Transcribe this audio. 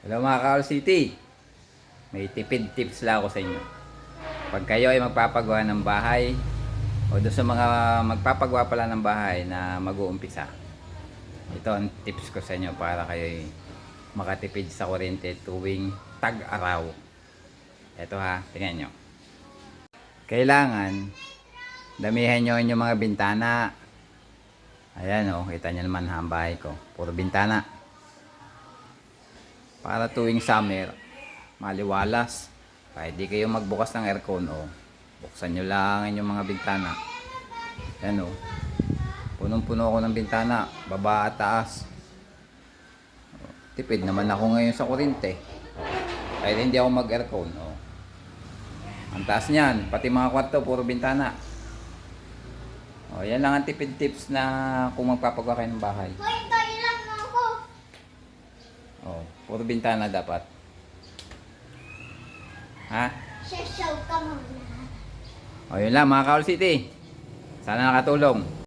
Hello mga Kaol City. May tipid tips lang ako sa inyo. Pag kayo ay magpapagawa ng bahay o doon sa mga magpapagawa pala ng bahay na mag-uumpisa. Ito ang tips ko sa inyo para kayo ay makatipid sa kuryente tuwing tag-araw. Ito ha, tingnan nyo. Kailangan damihan nyo inyong mga bintana. Ayan o, kita nyo naman ha, ang bahay ko. Puro bintana para tuwing summer maliwalas. Di kayo magbukas ng aircon o buksan nyo lang ang inyong mga bintana. Yan o punong puno ako ng bintana baba at taas. Tipid naman ako ngayon sa kurinte kahit hindi ako mag aircon o ang taas niyan pati mga kwarto puro bintana. O yan lang ang tipid tips na kung magpapagawa kayo ng bahay Hoy, tayo lang ako. Oh, puro bintana dapat. Ha? Sasyaw ka muna. O, yun lang mga Kaol City. Sana nakatulong.